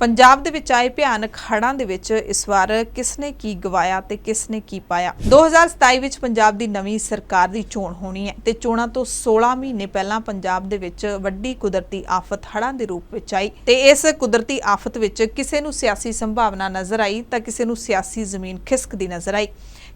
ਪੰਜਾਬ ਦੇ ਵਿੱਚ ਆਏ ਭਿਆਨਕ ਹੜ੍ਹਾਂ ਦੇ ਵਿੱਚ ਇਸ ਵਾਰ ਕਿਸਨੇ ਕੀ ਗਵਾਇਆ ਤੇ ਕਿਸਨੇ ਕੀ ਪਾਇਆ? 2027 ਵਿੱਚ ਪੰਜਾਬ ਦੀ ਨਵੀਂ ਸਰਕਾਰ ਦੀ ਚੋਣ ਹੋਣੀ ਹੈ ਤੇ ਚੋਣਾਂ ਤੋਂ 16 ਮਹੀਨੇ ਪਹਿਲਾਂ ਪੰਜਾਬ ਦੇ ਵਿੱਚ ਵੱਡੀ ਕੁਦਰਤੀ ਆਫਤ ਹੜ੍ਹਾਂ ਦੇ ਰੂਪ ਵਿੱਚ ਆਈ ਤੇ ਇਸ ਕੁਦਰਤੀ ਆਫਤ ਵਿੱਚ ਕਿਸੇ ਨੂੰ ਸਿਆਸੀ ਸੰਭਾਵਨਾ ਨਜ਼ਰ ਆਈ ਤਾਂ ਕਿਸੇ ਨੂੰ ਸਿਆਸੀ ਜ਼ਮੀਨ ਖਿਸਕਦੀ ਨਜ਼ਰ ਆਈ।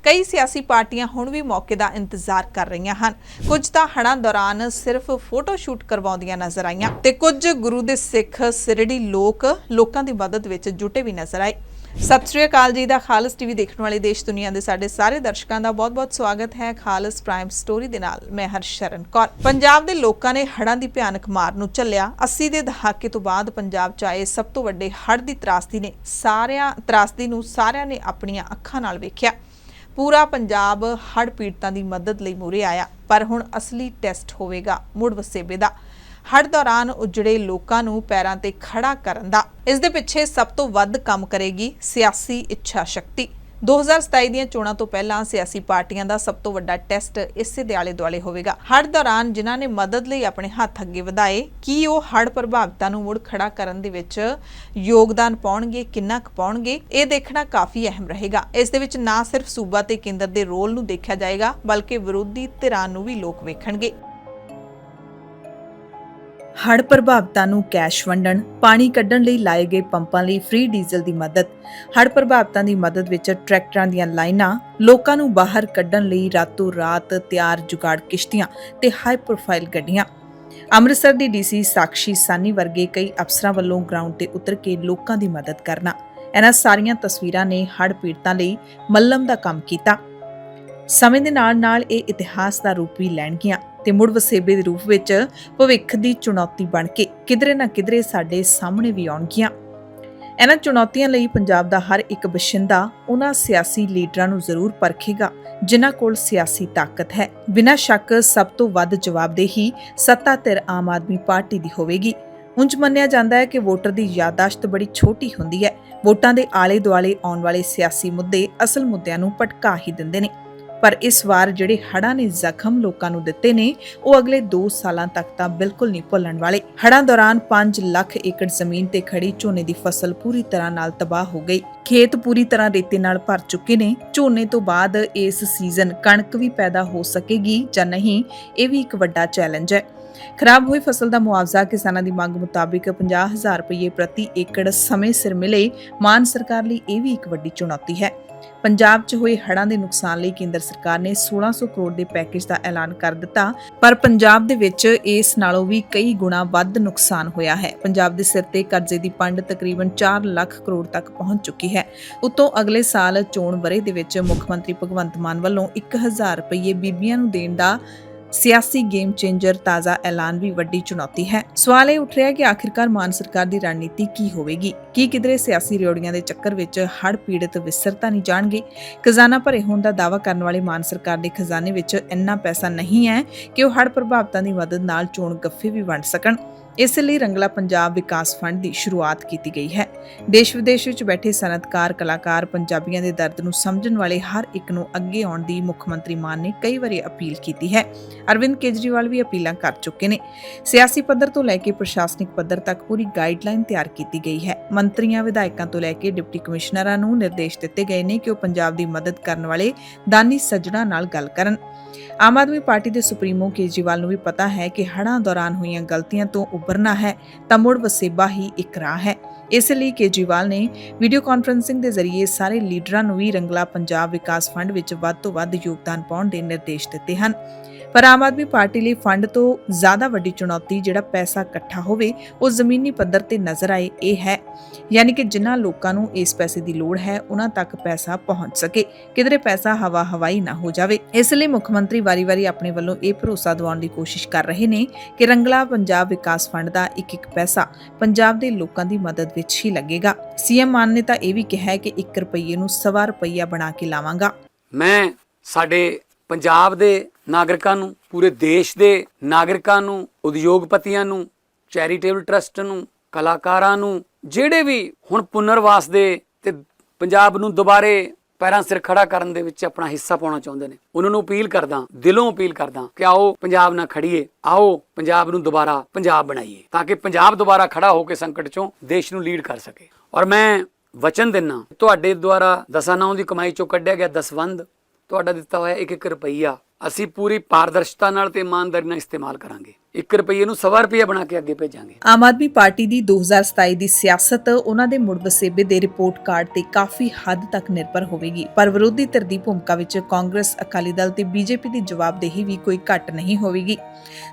ਕਈ ਸਿਆਸੀ ਪਾਰਟੀਆਂ ਹੁਣ ਵੀ ਮੌਕੇ ਦਾ ਇੰਤਜ਼ਾਰ ਕਰ ਰਹੀਆਂ ਹਨ। ਕੁਝ ਤਾਂ ਹੜ੍ਹਾਂ ਦੌਰਾਨ ਸਿਰਫ ਫੋਟੋ ਸ਼ੂਟ ਕਰਵਾਉਂਦੀਆਂ ਨਜ਼ਰ ਆਈਆਂ ਤੇ ਕੁਝ ਗੁਰੂ ਦੇ ਸਿੱਖ ਸਿਰੜੀ ਲੋਕ ਲੋਕਾਂ ਦੀ ਮਦਦ ਵਿੱਚ ਜੁਟੇ ਵੀ ਨਜ਼ਰ ਆਏ। ਸਤਿ ਸ਼੍ਰੀ ਅਕਾਲ ਜੀ ਦਾ ਖਾਲਸ ਟੀਵੀ ਦੇਖਣ ਵਾਲੇ ਦੇਸ਼ ਦੁਨੀਆ ਦੇ ਸਾਡੇ ਸਾਰੇ ਦਰਸ਼ਕਾਂ ਦਾ ਬਹੁਤ-ਬਹੁਤ ਸਵਾਗਤ ਹੈ ਖਾਲਸ ਪ੍ਰਾਈਮ ਸਟੋਰੀ ਦੇ ਨਾਲ। ਮੈਂ ਹਰਸ਼ਰਨ ਕੌਰ। ਪੰਜਾਬ ਦੇ ਲੋਕਾਂ ਨੇ ਹੜ੍ਹਾਂ ਦੀ ਭਿਆਨਕ ਮਾਰ ਨੂੰ ਝੱਲਿਆ। 80 ਦੇ ਦਹਾਕੇ ਤੋਂ ਬਾਅਦ ਪੰਜਾਬ 'ਚ ਆਏ ਸਭ ਤੋਂ ਵੱਡੇ ਹੜ੍ਹ ਦੀ ਤਰਾਸਦੀ ਨੇ ਸਾਰਿਆਂ ਤਰਾਸਦੀ ਨੂੰ ਸਾਰਿਆਂ ਨੇ ਆਪਣੀਆਂ ਅੱਖਾਂ ਨਾਲ ਵੇਖਿਆ। ਪੂਰਾ ਪੰਜਾਬ ਹੜ੍ਹ ਪੀੜਤਾਂ ਦੀ ਮਦਦ ਲਈ ਮੂਹਰੇ ਆਇਆ, ਪਰ ਹੁਣ ਅਸਲੀ ਟੈਸਟ ਹੋਵੇਗਾ ਮੁੜ ਵਸੇਬੇ ਦਾ। ਹੜ੍ਹ ਦੌਰਾਨ ਉਜੜੇ ਲੋਕਾਂ ਨੂੰ ਪੈਰਾਂ ਤੇ ਖੜਾ ਕਰਨ ਦਾ। ਇਸ ਦੇ ਪਿੱਛੇ ਸਭ ਤੋਂ ਵੱਧ ਕੰਮ ਕਰੇਗੀ ਸਿਆਸੀ ਇੱਛਾ ਸ਼ਕਤੀ। 2027 ਦੀਆਂ ਚੋਣਾਂ ਤੋਂ ਪਹਿਲਾਂ ਸਿਆਸੀ ਪਾਰਟੀਆਂ ਦਾ ਸਭ ਤੋਂ ਵੱਡਾ ਟੈਸਟ ਇਸੇ ਦੇ ਆਲੇ ਦੁਆਲੇ ਹੋਵੇਗਾ। ਹੜ੍ਹ ਦੌਰਾਨ ਜਿਨ੍ਹਾਂ ਨੇ ਮਦਦ ਲਈ ਆਪਣੇ ਹੱਥ ਅੱਗੇ ਵਧਾਏ, ਕੀ ਉਹ ਹੜ ਪ੍ਰਭਾਵਿਤਾਂ ਨੂੰ ਮੁੜ ਖੜਾ ਕਰਨ ਦੇ ਵਿੱਚ ਯੋਗਦਾਨ ਪਾਉਣਗੇ, ਕਿੰਨਾ ਕੁ ਪਾਉਣਗੇ, ਇਹ ਦੇਖਣਾ ਕਾਫੀ ਅਹਿਮ ਰਹੇਗਾ। ਇਸ ਦੇ ਵਿੱਚ ਨਾ ਸਿਰਫ ਸੂਬਾ ਤੇ ਕੇਂਦਰ ਦੇ ਰੋਲ ਨੂੰ ਦੇਖਿਆ ਜਾਏਗਾ, ਬਲਕਿ ਵਿਰੋਧੀ ਧਿਰਾਂ ਨੂੰ ਵੀ ਲੋਕ ਵੇਖਣਗੇ। ਹੜ੍ਹ ਪ੍ਰਭਾਵਿਤਾਂ ਨੂੰ ਕੈਸ਼ ਵੰਡਣ, ਪਾਣੀ ਕੱਢਣ ਲਈ ਲਾਏ ਗਏ ਪੰਪਾਂ ਲਈ ਫ੍ਰੀ ਡੀਜ਼ਲ ਦੀ ਮਦਦ। ਹੜ੍ਹ ਪ੍ਰਭਾਵਿਤਾਂ ਦੀ ਮਦਦ ਵਿੱਚ ਟਰੈਕਟਰਾਂ ਦੀਆਂ ਲਾਈਨਾਂ, ਲੋਕਾਂ ਨੂੰ ਬਾਹਰ ਕੱਢਣ ਲਈ ਰਾਤੋਂ ਰਾਤ ਤਿਆਰ ਜੁਗਾੜ ਕਿਸ਼ਤੀਆਂ ਤੇ ਹਾਈ ਪ੍ਰੋਫਾਈਲ ਗੱਡੀਆਂ। ਅੰਮ੍ਰਿਤਸਰ ਦੀ ਡੀਸੀ ਸਾਕਸ਼ੀ ਸਾਨੀ ਵਰਗੇ ਕਈ ਅਫਸਰਾਂ ਵੱਲੋਂ ਗਰਾਊਂਡ ਤੇ ਉਤਰ ਕੇ ਲੋਕਾਂ ਦੀ ਮਦਦ ਕਰਨਾ। ਇਹਨਾਂ ਸਾਰੀਆਂ ਤਸਵੀਰਾਂ ਨੇ ਹੜ੍ਹ ਪੀੜਤਾਂ ਲਈ ਮੱਲਮ ਦਾ ਕੰਮ ਕੀਤਾ। ਸਮੇਂ ਦੇ ਨਾਲ ਨਾਲ ਇਹ ਇਤਿਹਾਸ ਦਾ ਰੂਪ ਵੀ ਲੈਣਗੀਆਂ ਤੇ ਮੁੜ ਵਸੇਬੇ ਦੇ ਰੂਪ ਵਿੱਚ ਭਵਿੱਖ ਦੀ ਚੁਣੌਤੀ ਬਣ ਕੇ ਕਿਧਰੇ ਨਾ ਕਿਧਰੇ ਸਾਡੇ ਸਾਹਮਣੇ ਵੀ ਆਉਣਗੀਆਂ। ਇਹਨਾਂ ਚੁਣੌਤੀਆਂ ਲਈ ਪੰਜਾਬ ਦਾ ਹਰ ਇੱਕ ਬਸ਼ਿੰਦਾ ਉਹਨਾਂ ਸਿਆਸੀ ਲੀਡਰਾਂ ਨੂੰ ਜ਼ਰੂਰ ਪਰਖੇਗਾ, ਜਿਨ੍ਹਾਂ ਕੋਲ ਸਿਆਸੀ ਤਾਕਤ ਹੈ। ਬਿਨਾਂ ਸ਼ੱਕ ਸਭ ਤੋਂ ਵੱਧ ਜਵਾਬਦੇਹੀ ਸੱਤਾ ਧਿਰ ਆਮ ਆਦਮੀ ਪਾਰਟੀ ਦੀ ਹੋਵੇਗੀ। ਉਂਝ ਮੰਨਿਆ ਜਾਂਦਾ ਹੈ ਕਿ ਵੋਟਰ ਦੀ ਯਾਦਾਸ਼ਤ ਬੜੀ ਛੋਟੀ ਹੁੰਦੀ ਹੈ। ਵੋਟਾਂ ਦੇ ਆਲੇ ਦੁਆਲੇ ਆਉਣ ਵਾਲੇ ਸਿਆਸੀ ਮੁੱਦੇ ਅਸਲ ਮੁੱਦਿਆਂ ਨੂੰ ਭਟਕਾ ਹੀ ਦਿੰਦੇ ਨੇ। ਪਰ ਇਸ ਵਾਰ ਜਿਹੜੇ ਹੜਾਂ ਨੇ ਜ਼ਖਮ ਲੋਕਾਂ ਨੂੰ ਦਿੱਤੇ ਨੇ, ਉਹ ਅਗਲੇ 2 ਸਾਲਾਂ ਤੱਕ ਤਾਂ ਬਿਲਕੁਲ ਨਹੀਂ ਭੁੱਲਣ ਵਾਲੇ। ਹੜਾਂ ਦੌਰਾਨ 5 ਲੱਖ ਏਕੜ ਜ਼ਮੀਨ ਤੇ ਖੜੀ ਝੋਨੇ ਦੀ ਫਸਲ ਪੂਰੀ ਤਰ੍ਹਾਂ ਨਾਲ ਤਬਾਹ ਹੋ ਗਈ। ਖੇਤ ਪੂਰੀ ਤਰ੍ਹਾਂ ਰੇਤੇ ਨਾਲ ਭਰ ਚੁੱਕੇ ਨੇ। ਝੋਨੇ ਤੋਂ ਬਾਅਦ ਇਸ ਸੀਜ਼ਨ ਕਣਕ ਵੀ ਪੈਦਾ ਹੋ ਸਕੇਗੀ ਜਾਂ ਨਹੀਂ, ਇਹ ਵੀ ਇੱਕ ਵੱਡਾ ਚੈਲੰਜ ਹੈ। ਖਰਾਬ ਹੋਈ ਫਸਲ ਦਾ ਮੁਆਵਜ਼ਾ ਕਿਸਾਨਾਂ ਦੀ ਮੰਗ ਮੁਤਾਬਿਕ 50000 ਰੁਪਏ ਪ੍ਰਤੀ ਏਕੜ ਸਮੇਂ ਸਿਰ ਮਿਲੇ। ਮਾਨ ਸਰਕਾਰ ਲਈ ਇਹ ਵੀ ਇੱਕ ਵੱਡੀ ਚੁਣੌਤੀ ਹੈ। ਪੰਜਾਬ 'ਚ ਹੋਏ ਹੜ੍ਹਾਂ ਦੇ ਨੁਕਸਾਨ ਲਈ ਕੇਂਦਰ ਸਰਕਾਰ ਨੇ 1600 ਕਰੋੜ ਦੇ ਪੈਕੇਜ ਦਾ ਐਲਾਨ ਕਰ ਦਿੱਤਾ, ਪਰ ਪੰਜਾਬ ਦੇ ਵਿੱਚ ਇਸ ਨਾਲੋਂ ਵੀ ਕਈ ਗੁਣਾ ਵੱਧ ਨੁਕਸਾਨ ਹੋਇਆ ਹੈ। ਪੰਜਾਬ ਦੇ ਸਿਰ ਤੇ ਕਰਜ਼ੇ ਦੀ ਪੰਡ ਤਕਰੀਬਨ 4 ਲੱਖ ਕਰੋੜ ਤੱਕ ਪਹੁੰਚ ਚੁੱਕੀ ਹੈ। ਉਤੋਂ ਅਗਲੇ ਸਾਲ ਚੋਣ ਵਰੇ ਦੇ ਵਿੱਚ ਮੁੱਖ ਮੰਤਰੀ ਭਗਵੰਤ ਮਾਨ ਵੱਲੋਂ 1000 ਰੁਪਏ ਬੀਬੀਆਂ ਨੂੰ ਦੇਣ ਦਾ ਸਿਆਸੀ ਗੇਮ ਚੇਂਜਰ ਤਾਜ਼ਾ ਐਲਾਨ ਵੀ ਵੱਡੀ ਚੁਣੌਤੀ ਹੈ। ਸਵਾਲ ਇਹ ਉੱਠ ਰਿਹਾ ਹੈ ਕਿ ਆਖਿਰਕਾਰ ਮਾਨ ਸਰਕਾਰ ਦੀ ਰਣਨੀਤੀ ਕੀ ਹੋਵੇਗੀ? ਕੀ ਕਿਧਰੇ ਸਿਆਸੀ ਰਿਓੜੀਆਂ ਦੇ ਚੱਕਰ ਵਿੱਚ ਹੜ੍ਹ ਪੀੜਤ ਵਿਸਰਤਾ ਨਹੀਂ ਜਾਣਗੇ? ਖਜ਼ਾਨਾ ਭਰੇ ਹੋਣ ਦਾ ਦਾਅਵਾ ਕਰਨ ਵਾਲੇ ਮਾਨ ਸਰਕਾਰ ਦੇ ਖਜ਼ਾਨੇ ਵਿੱਚ ਇੰਨਾ ਪੈਸਾ ਨਹੀਂ ਹੈ ਕਿ ਉਹ ਹੜ ਪ੍ਰਭਾਵਿਤਾਂ ਦੀ ਮਦਦ ਨਾਲ ਚੋਣ ਗੱਫੇ ਵੀ ਵੰਡ ਸਕਣ। ਇਸ ਲਈ ਰੰਗਲਾ ਪੰਜਾਬ ਵਿਕਾਸ ਫੰਡ ਦੀ ਸ਼ੁਰੂਆਤ ਕੀਤੀ ਗਈ ਹੈ। ਦੇਸ਼ ਵਿਦੇਸ਼ ਵਿੱਚ ਬੈਠੇ ਸਨਅਤਕਾਰ, ਕਲਾਕਾਰ ਪੰਜਾਬੀਆਂ ਦੇ ਦਰਦ ਨੂੰ ਸਮਝਣ ਵਾਲੇ ਹਰ ਇੱਕ ਨੂੰ ਅੱਗੇ ਆਉਣ ਦੀ ਮੁੱਖ ਮੰਤਰੀ ਮਾਨ ਨੇ ਕਈ ਵਾਰੀ ਅਪੀਲ ਕੀਤੀ ਹੈ। ਅਰਵਿੰਦ ਕੇਜਰੀਵਾਲ ਵੀ ਅਪੀਲਾਂ ਕਰ ਚੁੱਕੇ ਨੇ। ਸਿਆਸੀ ਪੱਧਰ ਤੋਂ ਲੈ ਕੇ ਪ੍ਰਸ਼ਾਸਨਿਕ ਪੱਧਰ ਤੱਕ ਪੂਰੀ ਗਾਈਡਲਾਈਨ ਤਿਆਰ ਕੀਤੀ ਗਈ ਹੈ। ਮੰਤਰੀਆਂ, ਵਿਧਾਇਕਾਂ ਤੋਂ ਲੈ ਕੇ ਡਿਪਟੀ ਕਮਿਸ਼ਨਰਾਂ ਨੂੰ ਨਿਰਦੇਸ਼ ਦਿੱਤੇ ਗਏ ਨੇ ਕਿ ਉਹ ਪੰਜਾਬ ਦੀ ਮਦਦ ਕਰਨ ਵਾਲੇ ਦਾਨੀ ਸੱਜਣਾ ਨਾਲ ਗੱਲ ਕਰਨ। ਆਮ ਆਦਮੀ ਪਾਰਟੀ ਦੇ ਸੁਪਰੀਮੋ ਕੇਜਰੀਵਾਲ ਨੂੰ ਵੀ ਪਤਾ ਹੈ ਕਿ ਹੜ੍ਹਾਂ ਦੌਰਾਨ ਹੋਈਆਂ ਗਲਤੀਆਂ ਤੋਂ ਉਭਰਨਾ ਹੈ, ਤਾਂ ਮੁੜ ਵਸੇਬਾ ਹੀ ਇੱਕ ਰਾਹ ਹੈ। ਇਸ ਲਈ ਕੇਜਰੀਵਾਲ ਨੇ ਵੀਡੀਓ ਕਾਨਫਰੰਸਿੰਗ ਦੇ ਜ਼ਰੀਏ ਸਾਰੇ ਲੀਡਰਾਂ ਨੂੰ ਵੀ ਰੰਗਲਾ ਪੰਜਾਬ ਵਿਕਾਸ ਫੰਡ ਵਿੱਚ ਵੱਧ ਤੋਂ ਵੱਧ ਯੋਗਦਾਨ ਪਾਉਣ ਦੇ ਨਿਰਦੇਸ਼ ਦਿੱਤੇ ਹਨ। ਪਰ ਆਮ ਆਦਮੀ ਪਾਰਟੀ ਲਈ ਫੰਡ ਤੋਂ ਜ਼ਿਆਦਾ ਵੱਡੀ ਚੁਣੌਤੀ ਜਿਹੜਾ ਪੈਸਾ ਇਕੱਠਾ ਹੋਵੇ, ਉਹ ਜ਼ਮੀਨੀ ਪੱਧਰ ਤੇ ਨਜ਼ਰ ਆਏ, ਇਹ ਹੈ ਯਾਨੀ ਕਿ ਜਿਨ੍ਹਾਂ ਲੋਕਾਂ ਨੂੰ ਇਸ ਪੈਸੇ ਦੀ ਲੋੜ ਹੈ, ਉਹਨਾਂ ਤੱਕ ਪੈਸਾ ਪਹੁੰਚ ਸਕੇ। ਕਿਧਰੇ ਪੈਸਾ ਹਵਾ ਹਵਾਈ ਨਾ ਹੋ ਜਾਵੇ। ਇਸ ਲਈ ਮੁੱਖ ਮੰਤਰੀ ਵਾਰੀ-ਵਾਰੀ ਆਪਣੇ ਵੱਲੋਂ ਇਹ ਭਰੋਸਾ ਦਿਵਾਉਣ ਦੀ ਕੋਸ਼ਿਸ਼ ਕਰ ਰਹੇ ਨੇ ਕਿ ਰੰਗਲਾ ਪੰਜਾਬ ਵਿਕਾਸ ਫੰਡ ਦਾ ਇੱਕ ਇੱਕ ਪੈਸਾ ਪੰਜਾਬ ਦੇ ਲੋਕਾਂ ਦੀ ਮਦਦ ਵਿੱਚ ਹੀ ਲੱਗੇਗਾ। ਸੀਐਮ ਮਾਨ ਨੇ ਤਾਂ ਇਹ ਵੀ ਕਿਹਾ ਹੈ ਕਿ 1 ਰੁਪਏ ਨੂੰ ਸਵਾ ਰੁਪਈਆ ਬਣਾ ਕੇ ਲਾਵਾਂਗਾ। ਮੈਂ ਸਾਡੇ ਪੰਜਾਬ ਦੇ ਨਾਗਰਿਕਾਂ ਨੂੰ, ਪੂਰੇ ਦੇਸ਼ ਦੇ ਨਾਗਰਿਕਾਂ ਨੂੰ, ਉਦਯੋਗਪਤੀਆਂ ਨੂੰ, ਚੈਰੀਟੇਬਲ ਟਰਸਟ ਨੂੰ, ਕਲਾਕਾਰਾਂ ਨੂੰ ਜਿਹੜੇ ਵੀ ਹੁਣ ਪੁਨਰਵਾਸ ਦੇ ਤੇ ਪੰਜਾਬ ਨੂੰ ਦੁਬਾਰੇ ਪੈਰਾਂ ਸਿਰ ਖੜਾ ਕਰਨ ਦੇ ਵਿੱਚ ਆਪਣਾ ਹਿੱਸਾ ਪਾਉਣਾ ਚਾਹੁੰਦੇ ਨੇ, ਉਹਨਾਂ ਨੂੰ ਅਪੀਲ ਕਰਦਾ, ਦਿਲੋਂ ਅਪੀਲ ਕਰਦਾ ਕਿ ਆਓ ਪੰਜਾਬ ਨਾਲ ਖੜੀਏ, ਆਓ ਪੰਜਾਬ ਨੂੰ ਦੁਬਾਰਾ ਪੰਜਾਬ ਬਣਾਈਏ, ਤਾਂ ਕਿ ਪੰਜਾਬ ਦੁਬਾਰਾ ਖੜਾ ਹੋ ਕੇ ਸੰਕਟ ਚੋਂ ਦੇਸ਼ ਨੂੰ ਲੀਡ ਕਰ ਸਕੇ। ਔਰ ਮੈਂ ਵਚਨ ਦਿੰਨਾ, ਤੁਹਾਡੇ ਦੁਆਰਾ ਦਸਾਂ ਨਾਉ ਦੀ ਕਮਾਈ ਚੋਂ ਕੱਢਿਆ ਗਿਆ ਦਸਵੰਦ ਤੁਹਾਡਾ ਦਿੱਤਾ ਹੋਇਆ ਇੱਕ ਇੱਕ ਰੁਪਈਆ ਅਸੀਂ ਪੂਰੀ ਪਾਰਦਰਸ਼ਤਾ ਨਾਲ ਤੇ ਇਮਾਨਦਾਰੀ ਨਾਲ ਇਸਤੇਮਾਲ ਕਰਾਂਗੇ। 1 ਰੁਪਈਏ ਨੂੰ ਸਵਾ ਰੁਪਈਆ ਬਣਾ ਕੇ ਅੱਗੇ ਭੇਜਾਂਗੇ। ਆਮ ਆਦਮੀ ਪਾਰਟੀ ਦੀ 2027 ਦੀ ਸਿਆਸਤ ਉਹਨਾਂ ਦੇ ਮੁੜ ਵਸੇਬੇ ਦੇ ਰਿਪੋਰਟ ਕਾਰਡ ਤੇ ਕਾਫੀ ਹੱਦ ਤੱਕ ਨਿਰਭਰ ਹੋਵੇਗੀ। ਪਰ ਵਿਰੋਧੀ ਧਿਰ ਦੀ ਭੂਮਿਕਾ ਵਿੱਚ ਕਾਂਗਰਸ, ਅਕਾਲੀ ਦਲ ਤੇ ਬੀਜੇਪੀ ਦੀ ਜਵਾਬਦੇਹੀ ਵੀ ਕੋਈ ਘੱਟ ਨਹੀਂ ਹੋਵੇਗੀ।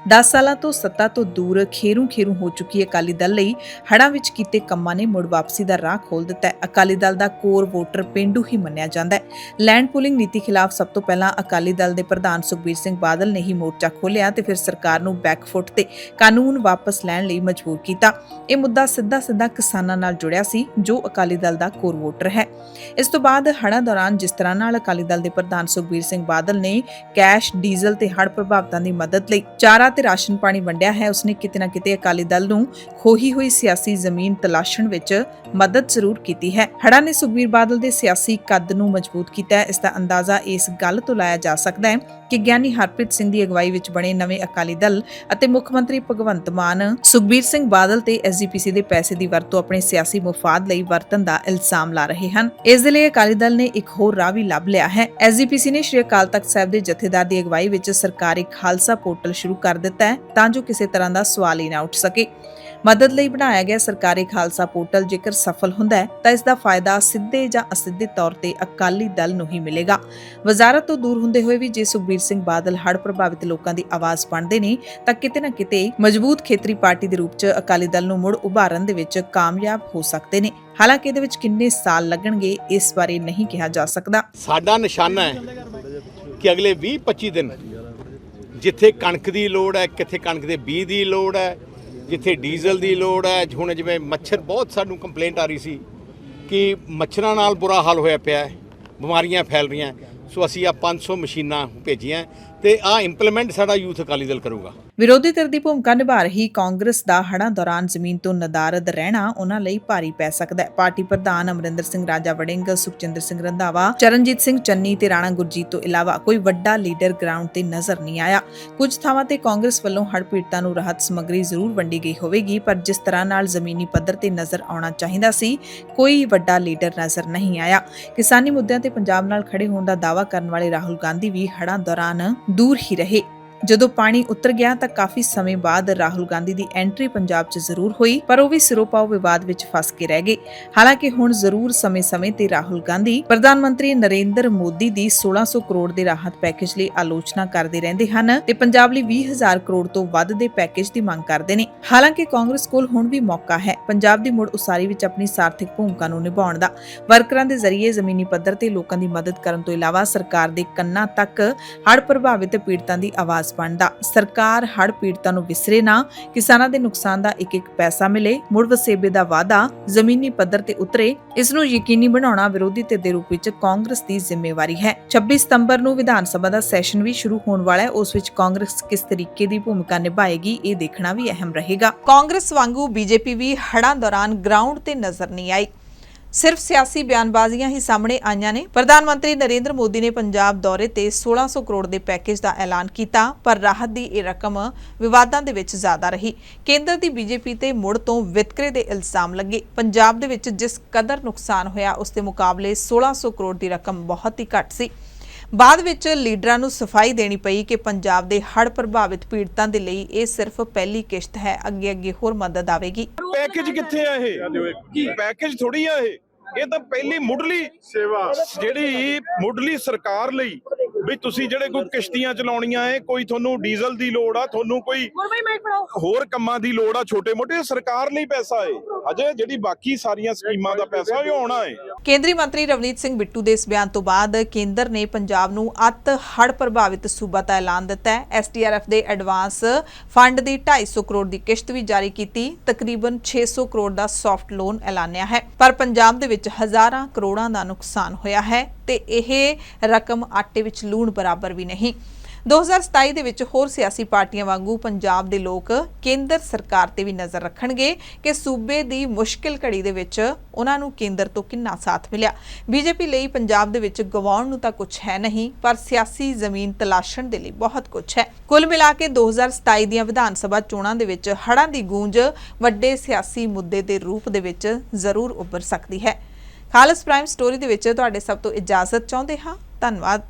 10 ਸਾਲਾਂ ਤੋਂ ਸੱਤਾ ਤੋਂ ਦੂਰ ਖੇਰੂ ਖੇਰੂ ਹੋ ਚੁੱਕੀ ਅਕਾਲੀ ਦਲ ਲਈ। ਹੜਾਂ ਵਿੱਚ ਕੀਤੇ ਕੰਮਾਂ ਨੇ ਮੁੜ ਵਾਪਸੀ ਦਾ ਰਾਹ ਖੋਲ ਦਿੱਤਾ ਹੈ। ਅਕਾਲੀ ਦਲ ਦਾ ਕੋਰ ਵੋਟਰ ਪਿੰਡੂ ਹੀ ਮੰਨਿਆ ਜਾਂਦਾ ਹੈ। ਲੈਂਡ ਪੂਲਿੰਗ ਨੀਤੀ ਖਿਲਾਫ ਸਭ ਤੋਂ ਪਹਿਲਾਂ ਅਕਾਲੀ ਦਲ ਦੇ ਪ੍ਰਧਾਨ ਸੁਖਬੀਰ ਸਿੰਘ ਬਾਦਲ ਨੇ ਹੀ ਮੋਰਚਾ ਖੋਲ੍ਹਿਆ ਤੇ ਫਿਰ ਸਰਕਾਰ ਨੂੰ ਬੈਕਫੁੱਟ ਤੇ ਕਾਨੂੰਨ ਵਾਪਸ ਲੈਣ ਲਈ ਮਜਬੂਰ ਕੀਤਾ। ਇਹ ਮੁੱਦਾ ਸਿੱਧਾ ਸਿੱਧਾ ਕਿਸਾਨਾਂ ਨਾਲ ਜੁੜਿਆ ਸੀ, ਜੋ ਅਕਾਲੀ ਦਲ ਦਾ ਕੋਰ ਵੋਟਰ ਹੈ। ਇਸ ਤੋਂ ਬਾਅਦ ਹੜ੍ਹਾਂ ਦੌਰਾਨ ਜਿਸ ਤਰ੍ਹਾਂ ਨਾਲ ਅਕਾਲੀ ਦਲ ਦੇ ਪ੍ਰਧਾਨ ਸੁਖਬੀਰ ਸਿੰਘ ਬਾਦਲ ਨੇ ਕੈਸ਼, ਡੀਜ਼ਲ ਤੇ ਹੜ੍ਹ ਪ੍ਰਭਾਵਿਤਾਂ ਦੀ ਮਦਦ ਲਈ ਚਾਰਾ ਤੇ ਰਾਸ਼ਨ ਪਾਣੀ ਵੰਡਿਆ ਹੈ, ਉਸਨੇ ਕਿਤੇ ਨਾ ਕਿਤੇ ਅਕਾਲੀ ਦਲ ਨੂੰ ਖੋਹੀ ਹੋਈ ਸਿਆਸੀ ਜ਼ਮੀਨ ਤਲਾਸ਼ਣ ਵਿੱਚ ਮਦਦ ਜ਼ਰੂਰ ਕੀਤੀ ਹੈ। ਹੜ੍ਹਾਂ ਨੇ ਸੁਖਬੀਰ ਬਾਦਲ ਦੇ ਸਿਆਸੀ ਕੱਦ ਨੂੰ ਮਜ਼ਬੂਤ ਕੀਤਾ ਹੈ। ਇਸ ਦਾ ਅੰਦਾਜ਼ਾ ਇਸ ਗੱਲ ਤੋਂ ਲਾਇਆ ਜਾ ਸਕਦਾ ਹੈ ਕਿ ਗਿਆਨੀ ਹਰਪ੍ਰੀਤ ਸਿੰਘ ਦੀ ਅਗਵਾਈ ਵਿੱਚ ਬਣੇ ਨਵੇਂ ਅਕਾਲੀ ਦਲ ਅਤੇ ਮੁੱਖ ਮੰਤਰੀ ਭਗਵੰਤ ਮਾਨ, ਸੁਖਬੀਰ ਸਿੰਘ ਬਾਦਲ ਤੇ ਐਸਜੀਪੀਸੀ ਦੇ ਪੈਸੇ ਦੀ ਵਰਤੋਂ ਆਪਣੇ ਸਿਆਸੀ ਮੁਫਾਦ ਲਈ ਵਰਤਣ ਦਾ ਇਲਜ਼ਾਮ ਲਾ ਰਹੇ ਹਨ। ਇਸ ਦੇ ਲਈ ਅਕਾਲੀ ਦਲ ਨੇ ਇੱਕ ਹੋਰ ਰਾਹ ਵੀ ਲੱਭ ਲਿਆ ਹੈ। ਐਸਜੀਪੀਸੀ ਨੇ ਸ਼੍ਰੀ ਅਕਾਲ ਤਖਤ ਸਾਹਿਬ ਦੇ ਜਥੇਦਾਰ ਦੀ ਅਗਵਾਈ ਵਿੱਚ ਸਰਕਾਰੀ ਖਾਲਸਾ ਪੋਰਟਲ ਸ਼ੁਰੂ ਕਰ ਦਿੱਤਾ ਹੈ ਤਾਂ ਜੋ ਕਿਸੇ ਤਰ੍ਹਾਂ ਦਾ ਸਵਾਲ ਹੀ ਨਾ ਉੱਠ ਸਕੇ। ਮਦਦ ਲਈ ਬਣਾਇਆ ਗਿਆ ਸਰਕਾਰੀ ਖਾਲਸਾ ਪੋਰਟਲ ਜੇਕਰ ਸਫਲ ਹੁੰਦਾ ਹੈ, ਤਾਂ ਇਸ ਦਾ ਫਾਇਦਾ ਸਿੱਧੇ ਜਾਂ ਅਸਿੱਧੇ ਤੌਰ ਤੇ ਅਕਾਲੀ ਦਲ ਨੂੰ ਹੀ ਮਿਲੇਗਾ। ਵਜ਼ਾਰਤ ਤੋਂ ਦੂਰ ਹੁੰਦੇ ਹੋਏ ਵੀ ਜੇ ਸੁਖਬੀਰ ਸਿੰਘ ਬਾਦਲ ਹੜ੍ਹ ਪ੍ਰਭਾਵਿਤ ਲੋਕਾਂ ਦੀ ਆਵਾਜ਼ ਬਣਦੇ ਨੇ, ਤਾਂ ਕਿਤੇ ਨਾ ਕਿਤੇ ਮਜ਼ਬੂਤ ਖੇਤਰੀ ਪਾਰਟੀ ਦੇ ਰੂਪ 'ਚ ਅਕਾਲੀ ਦਲ ਨੂੰ ਮੁੜ ਉਭਾਰਨ ਦੇ ਵਿੱਚ ਕਾਮਯਾਬ ਹੋ ਸਕਦੇ ਨੇ। ਹਾਲਾਂਕਿ ਇਹਦੇ ਵਿੱਚ ਕਿੰਨੇ ਸਾਲ ਲੱਗਣਗੇ, ਇਸ ਬਾਰੇ ਨਹੀਂ ਕਿਹਾ ਜਾ ਸਕਦਾ। ਸਾਡਾ ਨਿਸ਼ਾਨਾ ਹੈ ਕਿ ਅਗਲੇ 20-25 ਦਿਨ ਜਿੱਥੇ ਕਣਕ ਦੀ ਲੋੜ ਹੈ, ਕਿੱਥੇ ਕਣਕ ਦੇ ਬੀਜ ਦੀ ਲੋੜ ਹੈ ਜਿੱਥੇ ਡੀਜ਼ਲ ਦੀ ਲੋੜ ਹੈ, ਹੁਣ ਜਿਵੇਂ ਮੱਛਰ ਬਹੁਤ ਸਾਨੂੰ ਕੰਪਲੇਂਟ ਆ ਰਹੀ ਸੀ ਕਿ ਮੱਛਰਾਂ ਨਾਲ ਬੁਰਾ ਹਾਲ ਹੋਇਆ ਪਿਆ ਹੈ, ਬਿਮਾਰੀਆਂ ਫੈਲ ਰਹੀਆਂ ਸੋ ਅਸੀਂ ਆ 500 ਮਸ਼ੀਨਾਂ ਭੇਜੀਆਂ ਤੇ ਆ ਇੰਪਲੀਮੈਂਟ ਸਾਡਾ ਯੂਥ ਅਕਾਲੀ ਦਲ ਕਰੂਗਾ। ਵਿਰੋਧੀ ਧਿਰ ਦੀ ਭੂਮਿਕਾ ਨਿਭਾ ਰਹੀ ਕਾਂਗਰਸ ਦਾ ਹੜ੍ਹਾਂ ਦੌਰਾਨ ਜ਼ਮੀਨ ਤੋਂ ਨਦਾਰਦ ਰਹਿਣਾ ਉਹਨਾਂ ਲਈ ਭਾਰੀ ਪੈ ਸਕਦਾ ਹੈ। ਪਾਰਟੀ ਪ੍ਰਧਾਨ ਅਮਰਿੰਦਰ ਸਿੰਘ ਰਾਜਾ ਵੜਿੰਗ ਸੁਖਚੰਦਰ ਸਿੰਘ ਰੰਧਾਵਾ, ਚਰਨਜੀਤ ਸਿੰਘ ਚੰਨੀ ਤੇ ਰਾਣਾ ਗੁਰਜੀਤ ਤੋਂ ਇਲਾਵਾ ਕੋਈ ਵੱਡਾ ਲੀਡਰ ਗਰਾਊਂਡ ਤੇ ਨਜ਼ਰ ਨਹੀਂ ਆਇਆ। ਕੁਝ ਥਾਵਾਂ ਤੇ ਕਾਂਗਰਸ ਵੱਲੋਂ ਹੜ੍ਹ ਪੀੜਤਾਂ ਨੂੰ ਰਾਹਤ ਸਮੱਗਰੀ ਜ਼ਰੂਰ ਵੰਡੀ ਗਈ ਹੋਵੇਗੀ, ਪਰ ਜਿਸ ਤਰ੍ਹਾਂ ਨਾਲ ਜ਼ਮੀਨੀ ਪੱਧਰ ਤੇ ਨਜ਼ਰ ਆਉਣਾ ਚਾਹੀਦਾ ਸੀ, ਕੋਈ ਵੱਡਾ ਲੀਡਰ ਨਜ਼ਰ ਨਹੀਂ ਆਇਆ। ਕਿਸਾਨੀ ਮੁੱਦਿਆਂ ਤੇ ਪੰਜਾਬ ਨਾਲ ਖੜੇ ਹੋਣ ਦਾ ਦਾਅਵਾ ਕਰਨ ਵਾਲੇ ਰਾਹੁਲ ਗਾਂਧੀ ਵੀ ਹੜ੍ਹਾਂ ਦੌਰਾਨ ਦੂਰ ਹੀ ਰਹੇ ਜਦੋਂ ਪਾਣੀ ਉਤਰ ਗਿਆ ਤਾਂ ਕਾਫੀ ਸਮੇਂ ਬਾਅਦ ਰਾਹੁਲ ਗਾਂਧੀ ਦੀ ਐਂਟਰੀ ਪੰਜਾਬ 'ਚ ਜ਼ਰੂਰ ਹੋਈ, ਪਰ ਉਹ ਵੀ ਸਿਰੋਪਾਓ ਵਿਵਾਦ ਵਿੱਚ ਫਸ ਕੇ ਰਹਿ ਗਏ। ਹਾਲਾਂਕਿ ਹੁਣ ਜ਼ਰੂਰ ਸਮੇਂ-ਸਮੇਂ ਤੇ ਰਾਹੁਲ ਗਾਂਧੀ ਪ੍ਰਧਾਨ ਮੰਤਰੀ ਨਰਿੰਦਰ ਮੋਦੀ ਦੀ 1600 ਕਰੋੜ ਦੇ ਰਾਹਤ ਪੈਕੇਜ ਲਈ ਆਲੋਚਨਾ ਕਰਦੇ ਰਹਿੰਦੇ ਹਨ ਤੇ ਪੰਜਾਬ ਲਈ 20000 ਕਰੋੜ ਤੋਂ ਵੱਧ ਦੇ ਪੈਕੇਜ ਦੀ ਮੰਗ ਕਰਦੇ ਨੇ। ਹਾਲਾਂਕਿ ਕਾਂਗਰਸ ਕੋਲ ਹੁਣ ਵੀ ਮੌਕਾ ਹੈ ਪੰਜਾਬ ਦੀ ਮੁੜ ਉਸਾਰੀ ਵਿੱਚ ਆਪਣੀ ਸਾਰਥਿਕ ਭੂਮਿਕਾ ਨੂੰ ਨਿਭਾਉਣ ਦਾ। ਵਰਕਰਾਂ ਦੇ ਜ਼ਰੀਏ ਜ਼ਮੀਨੀ ਪੱਧਰ ਤੇ ਲੋਕਾਂ ਦੀ ਮਦਦ ਕਰਨ ਤੋਂ ਇਲਾਵਾ ਸਰਕਾਰ ਦੇ ਕੰਨਾਂ ਤੱਕ ਹੜ੍ਹ ਪ੍ਰਭਾਵਿਤ ਪੀੜਤਾਂ ਦੀ ਆਵਾਜ਼ ਬਣਦਾ। ਸਰਕਾਰ ਹੜ੍ਹ ਪੀੜਤਾਂ ਨੂੰ ਵਿਸਰੇ ਨਾ, ਕਿਸਾਨਾਂ ਦੇ ਨੁਕਸਾਨ ਦਾ ਇੱਕ ਇੱਕ ਪੈਸਾ ਮਿਲੇ, ਮੁੜ ਵਸੇਬੇ ਦਾ ਵਾਅਦਾ, ਜ਼ਮੀਨੀ ਪੱਧਰ ਤੇ ਉਤਰੇ, ਇਸ ਨੂੰ ਯਕੀਨੀ ਬਣਾਉਣਾ ਵਿਰੋਧੀ ਧਿਰ ਦੇ ਰੂਪ ਵਿੱਚ ਕਾਂਗਰਸ ਦੀ ਜ਼ਿੰਮੇਵਾਰੀ ਹੈ। 26 ਸਤੰਬਰ ਨੂੰ ਵਿਧਾਨ ਸਭਾ ਦਾ ਸੈਸ਼ਨ ਵੀ ਸ਼ੁਰੂ ਹੋਣ ਵਾਲਾ ਹੈ, ਉਸ ਵਿੱਚ ਕਾਂਗਰਸ ਕਿਸ ਤਰੀਕੇ ਦੀ ਭੂਮਿਕਾ ਨਿਭਾਏਗੀ, ਇਹ ਦੇਖਣਾ ਵੀ ਅਹਿਮ ਰਹੇਗਾ। ਕਾਂਗਰਸ ਵਾਂਗੂ ਬੀਜੇਪੀ ਵੀ ਹੜਾਂ ਦੌਰਾਨ ਗਰਾਊਂਡ ਤੇ ਨਜ਼ਰ ਨਹੀਂ ਆਈ। ਸਿਰਫ ਸਿਆਸੀ ਬਿਆਨਬਾਜ਼ੀਆਂ ਹੀ ਸਾਹਮਣੇ ਆਈਆਂ ਨੇ। ਪ੍ਰਧਾਨ ਮੰਤਰੀ ਨਰਿੰਦਰ ਮੋਦੀ ਨੇ ਪੰਜਾਬ ਦੌਰੇ ਤੇ 1600 ਕਰੋੜ ਦੇ ਪੈਕੇਜ ਦਾ ਐਲਾਨ ਕੀਤਾ, ਪਰ ਰਾਹਤ ਦੀ ਇਹ ਰਕਮ ਵਿਵਾਦਾਂ ਦੇ ਵਿੱਚ ਜ਼ਿਆਦਾ ਰਹੀ। ਕੇਂਦਰ ਦੀ ਬੀਜੇਪੀ ਤੇ ਮੁੜ ਤੋਂ ਵਿਤਕਰੇ ਦੇ ਇਲਜ਼ਾਮ ਲੱਗੇ। ਪੰਜਾਬ ਦੇ ਵਿੱਚ ਜਿਸ ਕਦਰ ਨੁਕਸਾਨ ਹੋਇਆ, ਉਸ ਦੇ ਮੁਕਾਬਲੇ 1600 ਕਰੋੜ ਦੀ ਰਕਮ ਬਹੁਤ ਹੀ ਘੱਟ ਸੀ। ਬਾਅਦ ਵਿੱਚ ਲੀਡਰਾਂ ਨੂੰ ਸਫ਼ਾਈ ਦੇਣੀ ਪਈ ਕਿ ਪੰਜਾਬ ਦੇ ਹੜ੍ਹ ਪ੍ਰਭਾਵਿਤ ਪੀੜਤਾਂ ਦੇ ਲਈ ਇਹ ਸਿਰਫ ਪਹਿਲੀ ਕਿਸ਼ਤ ਹੈ। ਅੱਗੇ ਅੱਗੇ ਹੋਰ ਮਦਦ ਆਵੇਗੀ। ਪੈਕੇਜ ਕਿੱਥੇ ਆ ਇਹ? ਪੈਕੇਜ ਥੋੜੀ ਆ ਇਹ? ਇਹ ਤਾਂ ਪਹਿਲੀ ਮੁੱਢਲੀ ਸੇਵਾ। ਜਿਹੜੀ ਮੁੱਢਲੀ ਸਰਕਾਰ ਲਈ ਵੀ ਤੁਸੀਂ ਜਿਹੜੇ ਕੋਈ ਕਿਸ਼ਤੀਆਂ ਚਲਾਉਣੀਆਂ ਏ ਕੋਈ ਤੁਹਾਨੂੰ ਡੀਜ਼ਲ ਦੀ ਲੋੜ ਆ ਤੁਹਾਨੂੰ ਕੋਈ ਹੋਰ ਕੰਮਾਂ ਦੀ ਲੋੜ ਆ ਛੋਟੇ ਮੋਟੇ ਸਰਕਾਰ ਲਈ ਪੈਸਾ ਏ। ਅਜੇ ਜਿਹੜੀ ਬਾਕੀ ਸਾਰੀਆਂ ਸਕੀਮਾਂ ਦਾ ਪੈਸਾ ਉਹ ਆਉਣਾ ਏ। ਕੇਂਦਰੀ ਮੰਤਰੀ ਰਵਨੀਤ ਸਿੰਘ ਬਿੱਟੂ ਦੇ ਇਸ ਬਿਆਨ ਤੋਂ ਬਾਅਦ ਕੇਂਦਰ ਨੇ ਪੰਜਾਬ ਨੂੰ ਅਤ ਹੜ੍ਹ ਪ੍ਰਭਾਵਿਤ ਸੂਬਾ ਦਾ ਐਲਾਨ ਦਿੱਤਾ ਹੈ। ਐਸਟੀਆਰਐਫ ਦੇ ਐਡਵਾਂਸ ਫੰਡ ਦੀ 250 ਕਰੋੜ ਦੀ ਕਿਸ਼ਤ ਵੀ ਜਾਰੀ ਕੀਤੀ। ਤਕਰੀਬਨ 600 ਕਰੋੜ ਦਾ ਸੌਫਟ ਲੋਨ ਐਲਾਨਿਆ ਹੈ। ਪਰ ਪੰਜਾਬ ਦੇ ਵਿੱਚ ਹਜ਼ਾਰਾਂ ਕਰੋੜਾਂ ਦਾ ਨੁਕਸਾਨ ਹੋਇਆ ਹੈ ਤੇ ਇਹ ਰਕਮ ਆਟੇ ਵਿੱਚ ਲੂਣ ਬਰਾਬਰ ਵੀ ਨਹੀਂ। 2027 ਦੇ ਵਿੱਚ ਹੋਰ ਸਿਆਸੀ ਪਾਰਟੀਆਂ ਵਾਂਗੂ ਪੰਜਾਬ ਦੇ ਲੋਕ ਕੇਂਦਰ ਸਰਕਾਰ ਤੇ ਵੀ ਨਜ਼ਰ ਰੱਖਣਗੇ ਕਿ ਸੂਬੇ ਦੀ ਮੁਸ਼ਕਿਲ ਘੜੀ ਦੇ ਵਿੱਚ ਉਹਨਾਂ ਨੂੰ ਕੇਂਦਰ ਤੋਂ ਕਿੰਨਾ ਸਾਥ ਮਿਲਿਆ। ਬੀਜੇਪੀ ਲਈ ਪੰਜਾਬ ਦੇ ਵਿੱਚ ਗਵਾਉਣ ਨੂੰ ਤਾਂ ਕੁਝ ਹੈ ਨਹੀਂ, ਪਰ ਸਿਆਸੀ ਜ਼ਮੀਨ ਤਲਾਸ਼ਣ ਦੇ ਲਈ ਬਹੁਤ ਕੁਝ ਹੈ। ਕੁੱਲ ਮਿਲਾ ਕੇ 2027 ਦੀਆਂ ਵਿਧਾਨ ਸਭਾ ਚੋਣਾਂ ਦੇ ਵਿੱਚ ਹੜ੍ਹਾਂ ਦੀ ਗੂੰਜ ਵੱਡੇ ਸਿਆਸੀ ਮੁੱਦੇ ਦੇ ਰੂਪ ਦੇ ਵਿੱਚ ਜ਼ਰੂਰ ਉੱਭਰ ਸਕਦੀ ਹੈ। ਖਾਲਸ ਪ੍ਰਾਈਮ ਸਟੋਰੀ ਦੇ ਵਿੱਚ ਤੁਹਾਡੇ ਸਭ ਤੋਂ ਇਜਾਜ਼ਤ ਚਾਹੁੰਦੇ ਹਾਂ। ਧੰਨਵਾਦ।